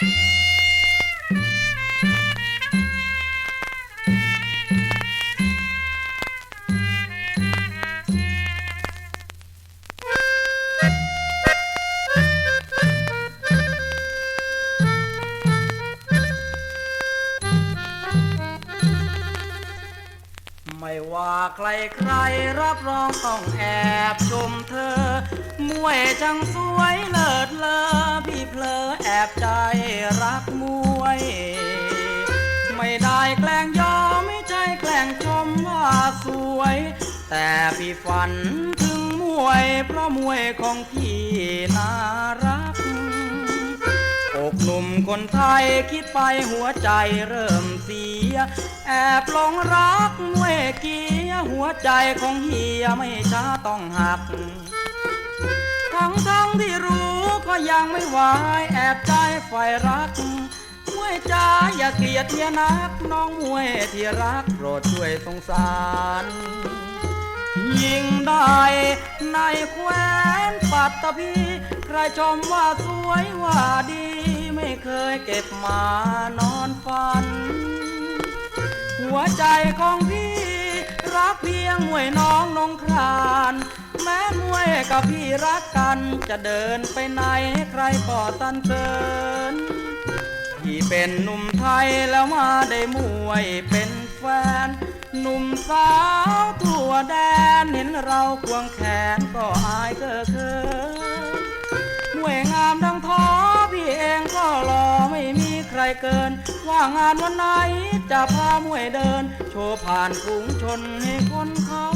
ไม่ว่าใครใครรับรองต้องแอบชมเธอ มวยจังสวยเลิศเลอพี่เพลอแอบใจ ไม่ได้แกล้งยอมไม่ใช่แกล้งชมว่าสวย แต่พี่ฝันถึงมวย เพราะมวยของพี่น่ารักอกหนุ่มคนไทยคิดไปหัวใจเริ่มเสีย แอบหลงรักมวยเกียหัวใจของเฮียไม่ช้าต้องหัก ทั้งทั้งที่รู้ก็ยังไม่ไหวแอบใจใฝ่รัก วยจ้าอย่าเกลียดเฮียนักน้องมวยที่รักโปรดช่วยสงสารยิ่งได้ในแคว้นปัตตภีใครชมว่าสวยว่าดี ไม่เคยเก็บมานอนฝัน หัวใจของพี่ รักเพียงมวยน้องนงคราน แม้มวยกับพี่รักกัน จะเดินไปไหนใครก็ตันเกิน เป็นหนุ่มไทยแล้วมาได้มวยเป็นแฟน หนุ่มสาวทั่วแดนเห็นเราควงแขนก็อายเกอเคินมวยงามดังท้อพี่เองก็รอไม่มีใครเกิน ว่างานวันไหนจะพามวยเดิน โชว์ผ่านฝูงชนให้คนเขา